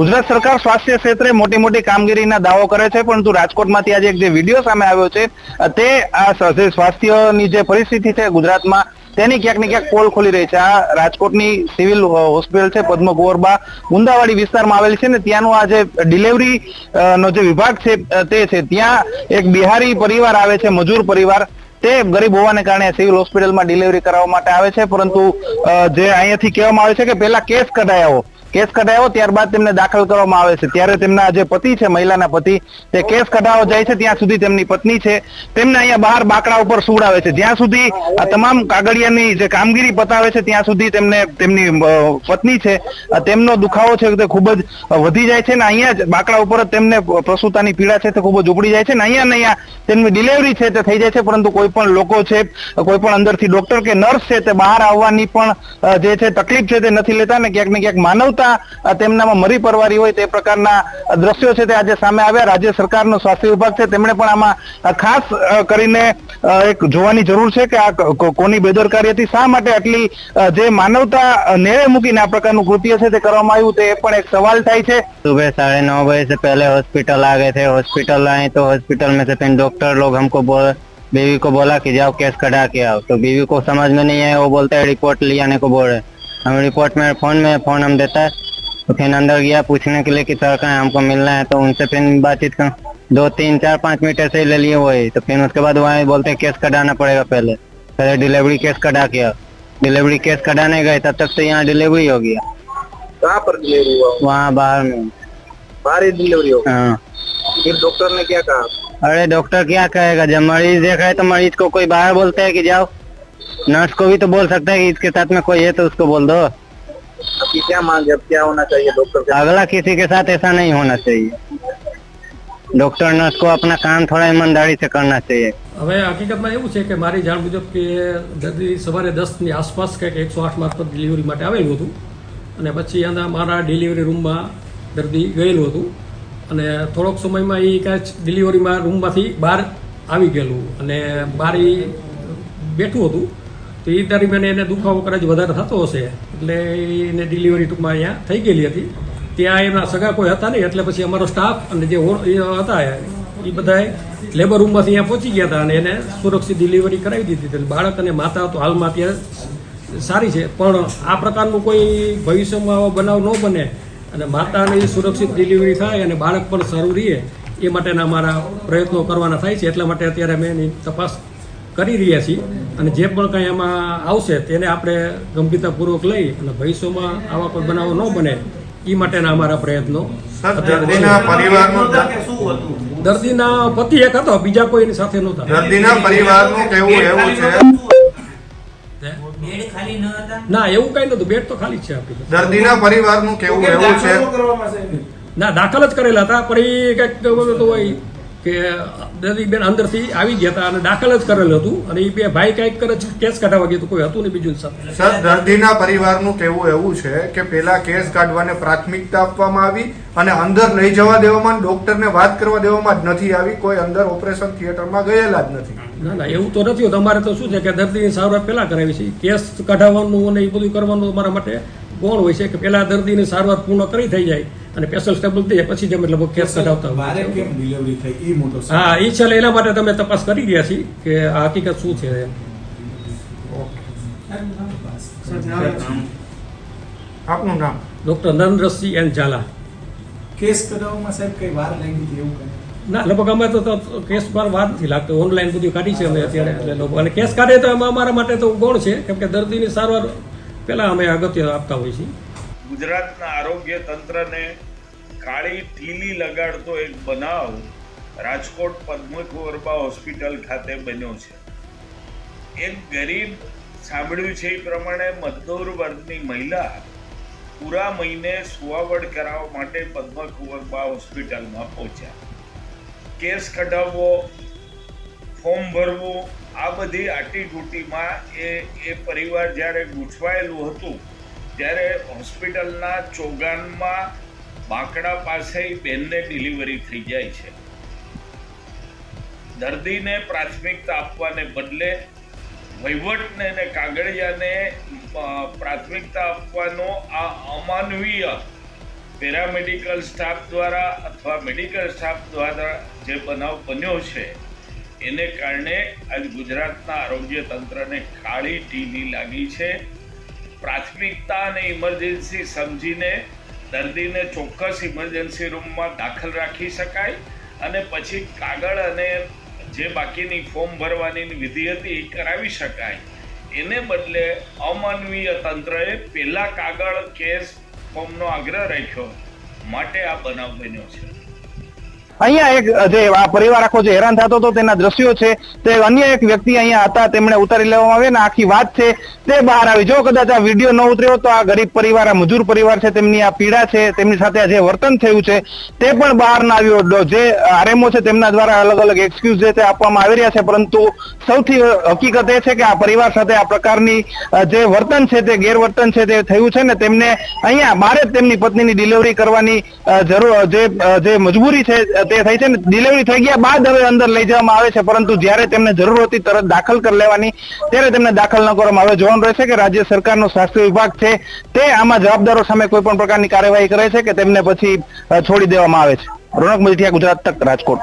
ગુજરાત સરકાર સ્વાસ્થ્ય ક્ષેત્રે મોટી મોટી કામગીરીના દાવો કરે છે, પરંતુ રાજકોટમાંથી આજે એક જે વીડિયો સામે આવ્યો છે, તે આ જે સ્વાસ્થ્યની જે પરિસ્થિતિ છે ગુજરાતમાં, તેની ક્યાંક ને ક્યાંક પોલ ખોલી રહી છે. આ રાજકોટની સિવિલ હોસ્પિટલ છે, પદ્મ ગોરબા ગુંદાવાડી વિસ્તારમાં આવેલ છે ને ત્યાંનું આ જે ડિલિવરી નો જે વિભાગ છે તે છે. ત્યાં એક બિહારી પરિવાર આવે છે, મજૂર પરિવાર. તે ગરીબ હોવાને કારણે સિવિલ હોસ્પિટલમાં ડિલિવરી કરાવવા માટે આવે છે, પરંતુ જે અહીંયાથી કહેવામાં આવે છે કે પહેલા કેસ કઢાયો કેસ કઢાયો, ત્યારબાદ તેમને દાખલ કરવામાં આવે છે. ત્યારે તેમના જે પતિ છે, મહિલાના પતિ, તે કેસ કઢાવવા જાય છે, ત્યાં સુધી તેમની પત્ની છે. તેમને અહીંયા બહાર બાકડા ઉપર સુવડાવે છે. જ્યાં સુધી આ તમામ કાગળિયાની જે કામગીરી પતાવે છે, ત્યાં સુધી તેમને તેમની પત્ની છે. તેમનો દુખાવો છે, તે ખૂબ જ વધી જાય છે ને અહીંયા જ બાકડા ઉપર તેમને પ્રસૂતાની પીડા છે, તે ખૂબ જ ઉપડી જાય છે ને અહીંયા ને અહીંયા તેમની ડિલિવરી છે, તે થઈ જાય છે. પરંતુ કોઈ પણ લોકો છે, કોઈ પણ અંદરથી ડોક્ટર કે નર્સ છે, તે બહાર આવવાની પણ જે છે, તકલીફ છે, તે નથી લેતા ને ક્યાંક ને ક્યાંક માનવતા અ, તેમનામાં મરી પરવારી હોય તે પ્રકારના અ, દ્રશ્યો છે તે આજે સામે આવ્યા રાજ્ય સરકારનો સ્વાસ્થ્ય વિભાગ છે તેમણે પણ આમાં અ, ખાસ અ, કરીને અ, એક જોવાની જરૂર છે કે આ કો- કો- કોની બેદરકારી હતી શા માટે આટલી અ, જે માનવતા અ, નેવે મૂકીને આ પ્રકારનું કૃત્ય છે તે કરવામાં આવ્યું તે પણ એક સવાલ થાય છે सुबह साढ़े नौ बजे से पहले हॉस्पिटल आ गए थे हॉस्पिटल आए तो हॉस्पिटल में से फिर डॉक्टर लोग हमको बोल बीवी को बोला कि जाओ केस कटा के आओ तो बीवी को समझ में नहीं आया वो बोलता है रिपोर्ट ले आने को बोल रहे हम रिपोर्ट में फ़ोन में फ़ोन हम देता है। तो फिर अंदर गया पूछने के लिए कि सर कहाँ है, हमको मिलना है? तो उनसे फिर बातचीत कर। दो तीन चार पाँच मीटर से ही ले लिए वही। तो फिर उसके बाद वहाँ बोलते हैं केस कटाना पड़ेगा पहले। पहले डिलीवरी केस कटा के डिलीवरी केस कटाने गए तब तक तो यहाँ डिलीवरी हो गया। कहाँ पर डिलीवरी हुआ? वहाँ बाहर में। बाहर ही डिलीवरी हो हाँ। फिर डॉक्टर ने क्या कहा? अरे डॉक्टर क्या कहेगा? जब मरीज़ देखा है तो मरीज़ को कोई बाहर बोलता है कि जाओ। नर्स को भी तो बोल सकता है कि इसके साथ में कोई है तो उसको बोल दो आपकी क्या मांग है अब क्या होना चाहिए डॉक्टर अगला किसी के साथ ऐसा नहीं होना चाहिए डॉक्टर नर्स को अपना काम थोड़ा ईमानदारी से करना चाहिए હવે હકીકતમાં એવું છે કે મારી જાણ મુજબ કે દર્દી સવારે દસની આસપાસ કંઈક એકસો આઠ મારફત ડિલિવરી માટે આવેલું હતું અને પછી આના મારા ડિલિવરી રૂમમાં દર્દી ગયેલું હતું અને થોડોક સમયમાં એ કાંઈ ડિલિવરીમાં રૂમમાંથી બહાર આવી ગયેલું અને બહાર ઈ બેઠું હતું. તો એ દરમિયાન એને દુખાવો કદાચ વધારે થતો હશે, એટલે એને ડિલિવરી ટૂંકમાં અહીંયા થઈ ગયેલી હતી. ત્યાં એમના સગા કોઈ હતા નહીં, એટલે પછી અમારો સ્ટાફ અને જે હતા એ બધાએ લેબર રૂમમાંથી અહીંયા પહોંચી ગયા હતા અને એને સુરક્ષિત ડિલિવરી કરાવી દીધી હતી. બાળક અને માતા તો હાલમાં અત્યારે સારી છે, પણ આ પ્રકારનું કોઈ ભવિષ્યમાં બનાવ ન બને અને માતાની સુરક્ષિત ડિલિવરી થાય અને બાળક પણ સારું રહે, એ માટેના અમારા પ્રયત્નો કરવાના થાય છે. એટલા માટે અત્યારે અમે એની તપાસ કરી રહ્યા છીએ અને જે પણ કંઈ એમાં આવશે તેને આપણે ગંભીરતાપૂર્વક લઈ અને ભવિષ્યમાં આવા કોઈ બનાવો ન બને એ માટેના અમારા પ્રયત્નો. દર્દીના પરિવારનું દર્દીના પતિ એક હતો બીજા કોઈ એની સાથે નહોતા. દર્દીના પરિવારનું કહેવું એવું છે. ન હતા. ના એવું કઈ નતું બેડ તો ખાલી જ છે દર્દીના પરિવારનું કેવું એવું છે. ના દાખલ જ કરેલા હતા પણ એ કંઈક હોય. કે દર્દી બેન અંદરથી આવી ગયા હતા અને દાખલ જ કરેલું હતું. અને એ બે ભાઈ કંઈક કરે છે? કેસ કાઢવા ગયા કોઈ હતું નહીં બીજું સર સર દર્દીના પરિવારનું કહેવું એવું છે કે પેલા કેસ કાઢવાને પ્રાથમિકતા આપવામાં આવી અને અંદર લઈ જવા દેવામાં ડોક્ટરને વાત કરવા દેવામાં જ નથી આવી. કોઈ અંદર ઓપરેશન થિયેટરમાં ગયેલા જ નથી. ના ના એવું તો નથી હોતું. અમારે તો શું છે કે દર્દીની સારવાર પહેલા કરાવી છે. કેસ કઢાવવાનું અને એ બધું કરવાનું અમારા માટે ગૌણ હોય છે કે પહેલા દર્દીની સારવાર પૂર્ણ કરી થઈ જાય અને પેશન્ટ સ્ટેબલ થઈ જાય પછી જ અમે લગભગ કેસ કઢાવતા બારે હોય કેમ ડિલિવરી થઈ એ મોટો હા એ છે એના માટે તમે તપાસ કરી રહ્યા છીએ કે આ હકીકત શું છે આપનું નામ? Doctor Narendrasinh N Jhala. Case કઢાવવામાં સાહેબ કઈ વાર લાગી હતી એવું કઈ? ના લગભગ અમે તો કેસ પર વાર નથી લાગતો. ઓનલાઈન બધું કાઢી છે અમે અત્યારે. એટલે લોકો અને કેસ કાઢે તો એમાં અમારા માટે તો ગૌણ છે કેમ કે દર્દીની સારવાર પહેલાં અમે અગત્ય આપતા હોઈએ છીએ. ગુજરાતના આરોગ્ય તંત્રને કાળી ઠીલી લગાડતો એક બનાવ રાજકોટ પદ્મકુંવરબા હોસ્પિટલ ખાતે બન્યો છે. એક ગરીબ સાંભળ્યું છે એ પ્રમાણે મજદૂર વર્ગની મહિલા પૂરા મહિને સુવાવડ કરાવવા માટે પદ્મકુંવરબા હોસ્પિટલમાં પહોંચ્યા. કેસ કઢાવવો ફોર્મ ભરવું, આ બધી આટીઘૂટીમાં એ એ પરિવાર જ્યારે ગૂંચવાયેલું હતું, ત્યારે હોસ્પિટલના ચોગાનમાં બાંકડા પાસે બેનને ડિલિવરી થઈ જાય છે. દર્દીને પ્રાથમિકતા આપવાને બદલે વહીવટને અને કાગળિયાને પ્રાથમિકતા આપવાનો આ અમાનવીય પેરામેડિકલ સ્ટાફ દ્વારા અથવા મેડિકલ સ્ટાફ દ્વારા જે બનાવ બન્યો છે એને કારણે આજ ગુજરાતના આરોગ્ય તંત્રને કાળી ટીની લાગી છે. પ્રાથમિકતા અને ઇમરજન્સી સમજીને દર્દીને ચોક્કસ ઇમરજન્સી રૂમમાં દાખલ રાખી શકાય અને પછી કાગળ અને જે બાકીની ફોર્મ ભરવાની વિધિ હતી એ કરાવી શકાય. એને બદલે અમાનવીય તંત્રએ પહેલાં કાગળ કેસ ફોર્મનો આગ્રહ રાખ્યો. માટે આ બનાવ બન્યો છે. અહીંયા એક જે આ પરિવાર આખો જે હેરાન થતો હતો, તેના દ્રશ્યો છે. તે અન્ય એક વ્યક્તિ અહીંયા હતા, તેમણે ઉતારી લેવામાં આવ્યા ને આખી વાત છે. તે બહાર આવી. જો કદાચ આ વીડિયો ન ઉતર્યો તો આ ગરીબ પરિવાર, આ મજૂર પરિવાર છે, તેમની આ પીડા છે, તેમની સાથે જે વર્તન થયું છે, તે પણ બહાર ના આવ્યો. જે આરએમઓ છે, તેમના દ્વારા અલગ અલગ એક્સક્યુઝ જે તે આપવામાં આવી રહ્યા છે, પરંતુ સૌથી હકીકત એ છે કે આ પરિવાર સાથે આ પ્રકારની જે વર્તન છે, તે ગેરવર્તન છે, તે થયું છે ને તેમને અહીંયા બારે જ તેમની પત્નીની ડિલિવરી કરવાની જરૂર જે મજબૂરી છે તે થઈ છે ને ડિલિવરી થઈ ગયા બાદ હવે અંદર લઈ જવામાં આવે છે. પરંતુ જ્યારે તેમને જરૂર હતી તરત દાખલ કરી લેવાની. ત્યારે તેમને દાખલ ન કરવામાં આવે. જોવાનું રહેશે કે રાજ્ય સરકારનો સ્વાસ્થ્ય વિભાગ છે તે આમાં જવાબદારો સામે કોઈ પણ પ્રકારની કાર્યવાહી કરે છે કે તેમને પછી છોડી દેવામાં આવે છે. રોનક મજીઠિયા ગુજરાત તક રાજકોટ.